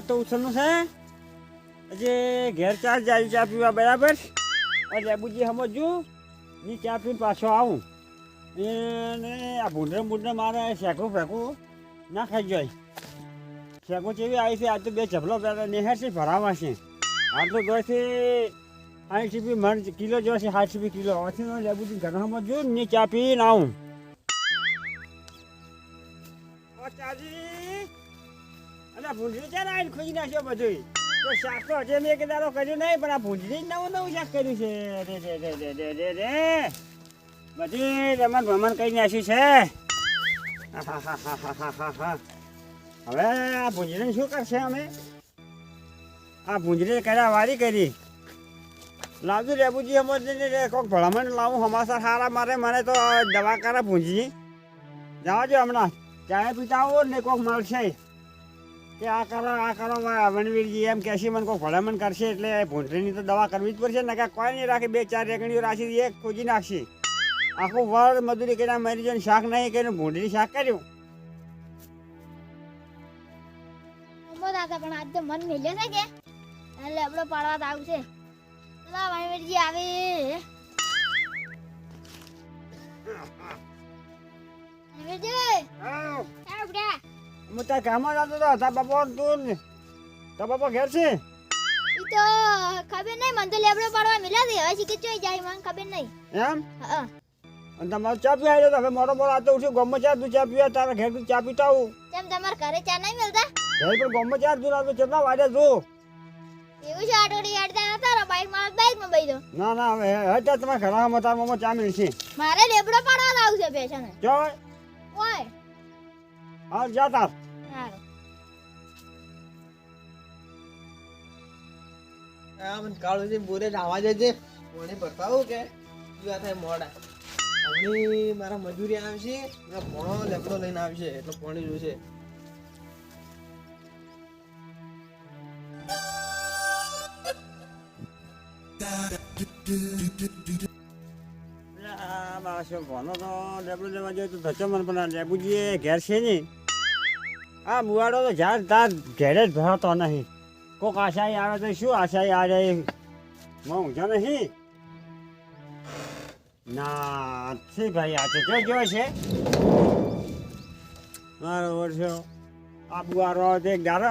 આ તો ઉછળનું છે. હજી ઘેર ચાર જાય ચા પીવા બરાબર. અને લેબુજી સમજુ ની ચા પીને પાછો આવું. એને આ ભૂંડરે ભૂંડરે મારે શેકું ફેંકું ના ખાઈ જાય. શેકું જેવી આવી છે આજ તો બે ચપલો પેલા નેહર છે ભરાવા છે. આટલું જોઈથી સાઠ રૂપિયા મણ કિલો જો છે સાઠ રૂપિયા કિલો. આથી લેબુજી ઘર સમજુ ની ચા પીને આવું. ચાજી. અને ભૂંડરી ચાલ આવીને ખોઈ નાખ્યો બધું તો શાક તો હજે મેં કદારો કર્યું નહીં, પણ આ ભૂંડરી નવું નવું શાક કર્યું છે. રે રે રે રે રે રે રે. બધી રમણ ભમણ કરી નાખ્યું છે. હવે આ ભૂંજરીને શું કરશે અમે? આ ભૂંજરી કર્યા વારી કરી. લાવજો રેબુજી અમે કોક ભલામણ લાવું, હમાસર હારા મારે, મને તો દવા કરે ભૂંજી જવા જો હમણાં. ચાય પીતા આવો ને કોઈક મળશે. કે આ કરો આ કરો વનવીરજી એમ કહેશે મને કોઈ ભલામણ કરશે એટલે ભૂંટણીની તો દવા કરવી જ પડશે ને કે કોઈ નહીં રાખે બે ચાર રેકડીઓ રાખી એક ખોજી નાખશે. આખું વર મજૂરી કર્યા મરી જાય શાક નહીં કર્યું ભૂંડરી શાક કર્યું. દાદા પણ આજ તો મન મિલ્યો છે કે? એટલે આપણો પાડવા આવે. આવ. હું તાર ગામમાં જતો હતો તાર બાપા તું ને. તાર બાપા ઘેર છે? ઈ તો ખબર નહીં મને તો લેબડો પાડવા મિલા દે હવે શીખી ચોઈ જાય મને ખબર નહીં. એમ? હા અને તમારો ચા પીવા આવ્યો તો હવે મોડો મોડો આતો ઉઠ્યો ગમમાં ચા તું ચા પીવા તારા ઘેર તું ચા પીતા હું તેમ તમારા ઘરે ચા નહીં મળતા? ઘરે પણ ગમમાં ચા તું આવતો કેટલા વાડે તું એવું છે આટોડી અડતા હતા બાઈકમાં બાઈકમાં દો. ના ના હવે ત્યાં તમારા ઘરમાં તારા મમ્મા ચા મળશે મારે લેબડો પાડવા તો આવશે બેસાને જો ઓય. હા જા તાર. સારું આ મને કાળુજી બોરે આવા જજે કોને બતાવું કે? શું આ થાય મોડા? હમણી મારા મજૂરી આવશે ને ભણો લેપડો લઈને આવશે એટલે પાણી જોશે. આ મારા શું ભણો તો લેબડો લેવા જોઈએ તો ધચો મને પણ ઘેર છે ને આ મુવાડો તો ઝાડ તાર ઘેરે જ ભરાતો નહીં. કોક આશાઈ આવે તો શું આશાઈ આવે હું ઊંઝો નહીં. ના, છે ભાઈ આ તો જો છે. મારો છે આ બુવારો તે ગારો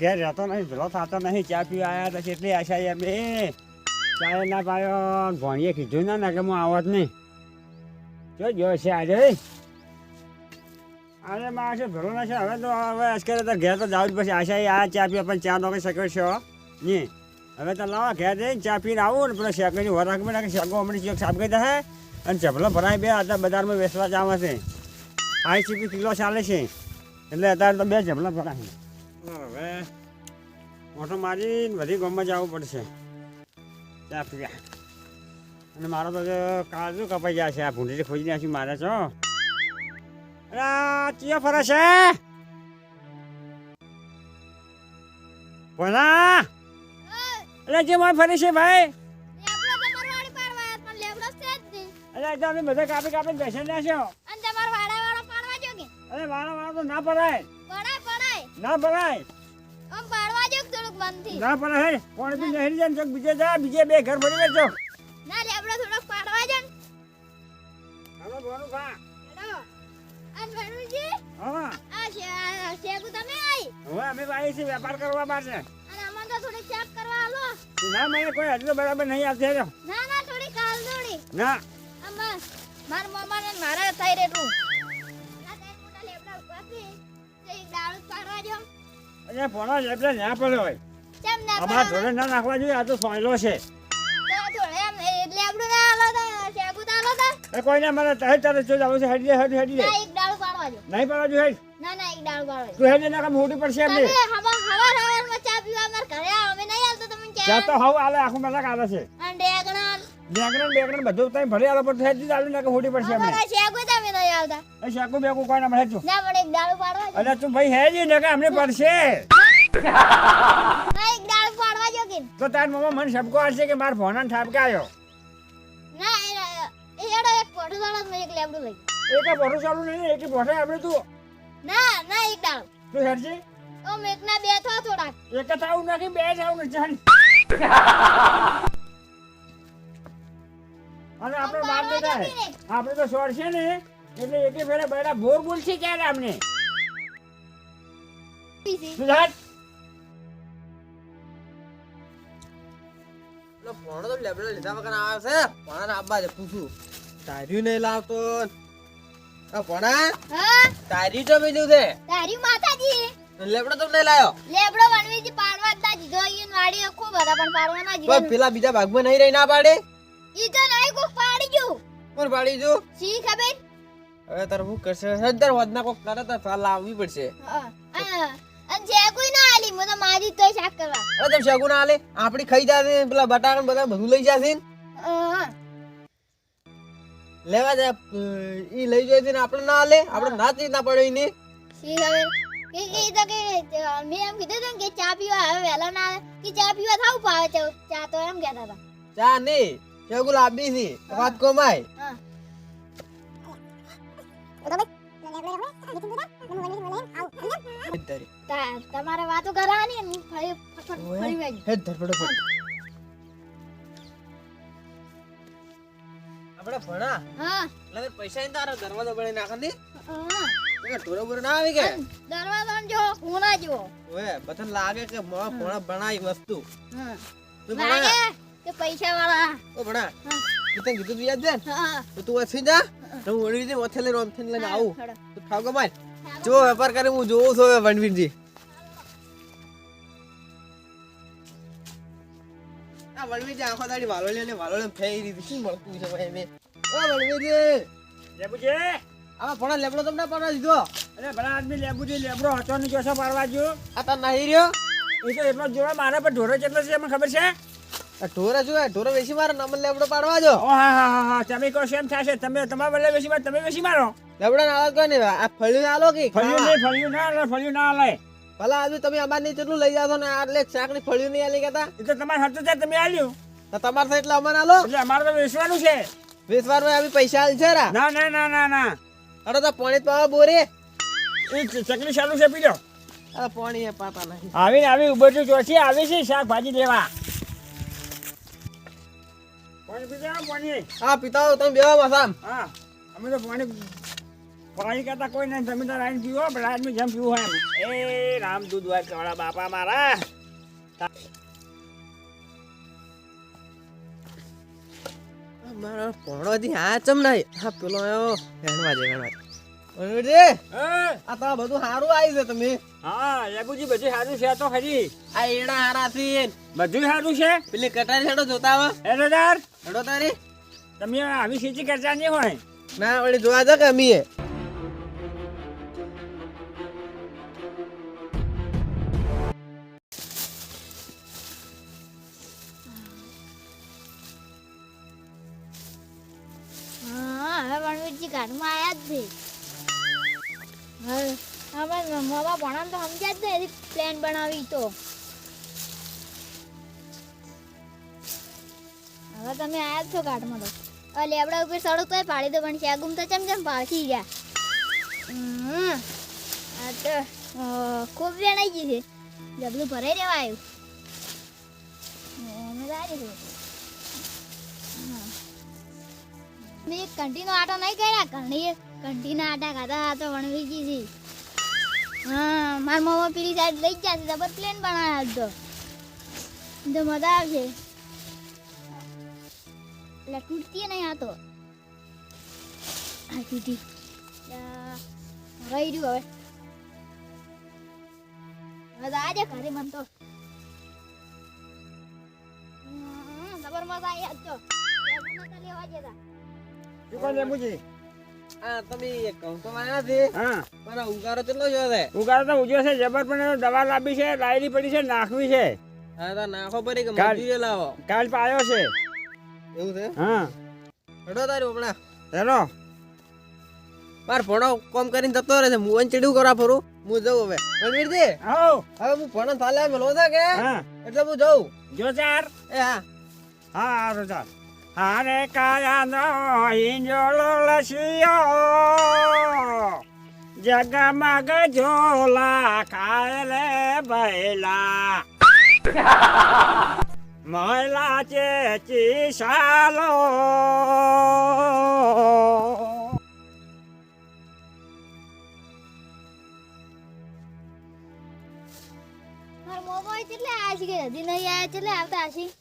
ઘેર રહેતો નહીં, ભેલો થતો નહીં. ચા પીવા આવ્યા તો કેટલી આશાઈ એ ચાય ના પાયો. ભણીએ કીધું ના કે હું આવત નહીં. જો જો છે આજે. અરે મારે ભરો ના છે. હવે તો હવે અસ્કરે તો ઘેર તો જવું જ પછી. આશા આ ચા પી આપણને ચા નોકરી શક્યો છો નહીં હવે તો લાવો ઘેર જઈને ચા પીને આવું ને પેલા શેકની વરાક મેં નાખે શેકો હમણાં ચેક સાફ કરી દે અને ચપલો ભરાય બે અત્યારે બજારમાં વેચવા જાવ છે આઠ રૂપિયા કિલો ચાલે છે. એટલે અત્યારે તો બે ચપલા ભરાય. હવે મોટો મારીને બધી ગામમાં જવું પડશે. ચા પીવા. અને મારો તો કાજુ કપાઈ જાય છે આ ભૂંડી ખોજી નાખી મારે છો અરે ચિયો ફરે છે. બોલા અરે જે માં ફરે છે ભાઈ. છે. અરે તો અમે બધા કાપી કાપી બેસી અને તમારો વાડા વાળો પાડવા જો કે અરે વાળા વાળા તો ના પડાય. પડાય પડાય. ના પડાય આમ પાડવા જો થોડુંક મનથી ના. પડાય કોણ બી નહીં જાય ને બીજે જા બીજે બે ઘર ભરી બેઠો ના લેબડો થોડોક પાડવા જો ને બોલું ખા. હેડો. અને ભણુજી, હા. આ છે- આ શેકુ તમે આઈ? હવે અમે આવી છે વેપાર કરવા માટે અને અમને તો થોડીક ચેક કરવા આલો ના મને કોઈ હજુ બરાબર નહીં આવશે હેડો. ના ના થોડી કાલ દોડી. ના. આમાં મારા મામા ને મારા થઈ રેટું છે અરે ના હોય. કેમ ના અમારા? ના નાખવા જોઈએ આ તો સોયલો કોઈને મને તહે તારે જો જાવ છે હેડી હેડી હેડી પાડવા જો નહીં પડવા જોઈએ? ના ના ઈ પાડવા જો તું હેડી નાખા મોટી પડશે એમને હવા હવાર હવારમાં ચા પીવા અમાર ઘરે અમે નહીં આવતો તમને ચા. તો હવ આલે આખું મજાક આલે છે. અને ડેગણા બેગરણ બેગરણ બધું તઈ ભલે આલો પણ હેડી આલી નાખે મોટી પડશે એમને અમારા શેકુ તમે નહીં આવતા. એ શાકુ બેકુ કોઈને મળે છો ના પણ એક દાડો પાડવા જો. અરે તું ભાઈ હેડી ને કે અમને પડશે. ના એક દાળ પાડવા જો કે. તો તાર મમ્મા મને સબકો આવશે કે માર ભોનાને ઠાપકાયો ના એ- એ એક ફોટો દાડો એક લેબડું લઈ. એક બોટો ચાલુ નહીં એક બોટે આપણે તું. ના ના એક ડાળ તું હેડજી. ઓ ઓમ એકના બે થો થોડા એક થાઉ નાખી બે જ આવું જાન અને આપણે બાપ દેતા આપણે તો સોર છે ને એટલે એકે ફેરે બેટા ભોર બોલશે ક્યારે અમને સુધાર. પેલો તો લેબડો લીધા વગર આવે છે. ભણાને આબા છે પૂછું. તાર્યું નહીં લાવતો. આ ભણા હા? તાર્યું તો બીજું છે. તારી માતાજી? લેબડો તો નહીં લાયો? લેબડો વણવીજી પાડવા જ ના દીધો ઈન વાડી આખો બધા પણ પાડવા ના દીધો પેલા બીજા ભાગમાં નહીં રહી ના પાડે? ઈ તો નહીં કોક પાડી ગયું કોણ પાડી જો સી ખબર? હવે તાર હું કરશે? સદ્દર વધના કોક કરે તો સાલ લાવવી પડશે. હા અને જે કોઈ ના આલી મને મારી તો શાક કરવા. અરે શાકુ ના આલે? આપડી ખાઈ જાશે પેલા બટાકા બધા બધું લઈ જાશે હા. લેવા દે ઈ લઈ જાય છે ને આપણે ના લે આપણે ના જ ના પડે ઈને. સી હવે કે કે તો કે મેં એમ કીધું હતું કે ચા પીવા હવે વહેલા ના કે ચા પીવા થાવ પાવે છે ચા તો એમ કહેતા હતા. ચા નહીં કે ગુલાબી છે વાત કોમાય. હા. તમારે વાતો કરવાની ફરી ફરી. ફરી વાજી. હે ધરપડો આપણે ભણા. હા. એટલે પૈસા ઇન તારા દરવાજો બળે નાખન દે હા. ઢોરો બોરો ના આવી કે દરવાજો જો ખૂણા જો ઓએ બધાને લાગે કે મો ભણા બનાવી વસ્તુ. હા. તું ભણા. કે પૈસા વાળા ઓ ભણા તું તને કીધું યાદ છે? હા. તું ઓછી જા. તો હું વળી દે ઓથે લઈને લઈને આવું. તું ખાવ માર જો વેપાર કરે હું જોઉં છું વનવીરજી. આ વનવીરજી આખો દાડી વાલોળી અને વાલોળી ફેરી દીધી. શું મળતું છે ભાઈ મેં ઓ વનવીરજી લેબુજી. આમાં ભણા લેબડો તમને પડવા દીધો. અરે ભણા આદમી લેબુજી લેબડો હતો ને જોશો પાડવા જો. આ તાર નહીં રહ્યો? એ તો એટલો જોવા મારા પર ઢોરો કેટલો છે મને ખબર છે? ઢોરા જો ઢોરો વેસી મારો નમન લેબડો પાડવા જો. ઓ હા હા હા હા તમે કહો એમ થશે. તમે તમારા બદલે બેસી મારો તમે બેસી મારો. લેબડો ના કોઈ નહીં આ ફળ્યું આલો કે? ફળ્યું નહીં ફળ્યું ના લે ફળ્યું ના લે ભલા આજુ તમે અમાર નહીં કેટલું લઈ જાવ ને આટલે શાકની ફળ્યું નહીં આલી કેતા એ તો તમારે હતું તમે આલ્યું. તો તમારે એટલે અમને આલો? એટલે અમારે તો વેચવાનું છે. વીસ વારમાં આવી પૈસા આલ છે રા. ના ના ના ના ના. અરે તો પાણી પાવા બોરે. એ ચકલી ચાલુ છે લો અરે પાણી એ પાતા નહીં. આવીને આવી ઉભર તો ચોથી આવી છે શાકભાજી લેવા. પાણી પીધા પાણી. હા પિતાઓ તમે બેવા મસામ હા અમે તો પાણી પાણી કરતા કોઈ નહીં તમે તો આવીને પીવો પણ આદમી જેમ પીવું એમ. એ રામ દૂધ વાળા બાપા મારા. મારા પોણોથી હા ચમ નહીં. હા પેલો આયો. હેણવા છે હેણવા આ તો બધું સારું આવી છે તમે. હા લેબુજી બધું સારું છે તો ખરી આ એડા હારા છે બધું સારું છે? પેલી કટારી હેડો જોતા આવા. હેલો તાર હેડો તારી. તમે આવી સીચી કરતા નહીં હોય? ના ઓલી જોવા દો કે અમીએ. ઘરમાં આયા જ તો સમજ્યા જ નહીં પ્લાન બનાવી તો. હવે તમે આયા જ છો ઘાટમાં તો. હવે ઉપર સડક તોય પાડી દો, પણ શાગુમ તો ચમ ચમ ગયા. આ તો ખૂબ વેણાઈ ગઈ છે. ડબલું ભરાઈ રહેવા આવ્યું. મેં કંટીનો આટો નહીં કર્યા, ઘણી કંટીના આટા આ તો ગઈ હતી હા, મારા મમ્મા પેલી સાઈડ લઈ જશે જબર પ્લેન બનાવ્યા તો. તો મજા આવશે. એટલે તૂટતી નહીં આ તો. આ તૂટી. રહ્યું હવે. મજા આજે ઘરે મન તો. મજા આવી આજ લેવા જતા શું કહો લેબુજી આ તમે કહું તો હા. મારા ઉગારો કેટલો જો છે ઉગાડો તો ઉજ્યો છે જબર પણ દવા લાવી છે લાયેલી પડી છે નાખવી છે. હા તો નાખો પડી કે મજૂરી લાવો. કાલ પાયો છે. એવું છે? હા. હેડો તારી હમણાં હેલો. માર ભણો કોમ કરીને જતો રહે છે. હું ચીડું કરા ફરું. હું જઉં હવે. રણવીરજી આવો હવે હું ભણો થાલે મેલો કે? હા. એટલે હું જઉં. જો ચાર. એ હા. હા હા ચાલ. હારે કાયાનો હિંજોળો લસ્યો જગમગ ઝોલા રે ભૈલા મહિલા ચેચી સાલો. મોબાઈલ કેટલે આજ કે હજી નહીં કેટલે આવતા હશે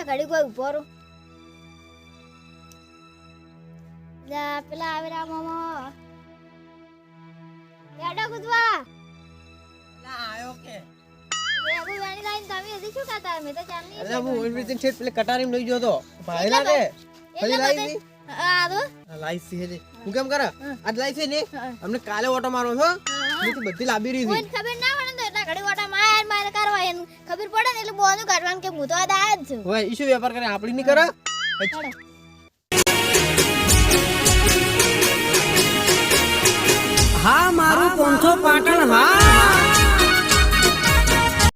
મોટા ઘડી કોઈ ઊભો રહો. પેલા આવે રા મામા. યાડા કુદવા આયો કે. તો તો. તો અમને કાલે ઓટો મારો છો તો બધી લાંબી રહી ખબર ના પડે ને તો એટલા ઘડી વાટા માર માર કરવા એને ખબર પડે ને એટલે બોનું કાઢવાનું કે હું તો આ દાય જ છું. ઓય ઈશુ વેપાર કરે આપડી નહીં કરે? હા મારું પોંથો પાટણ હા.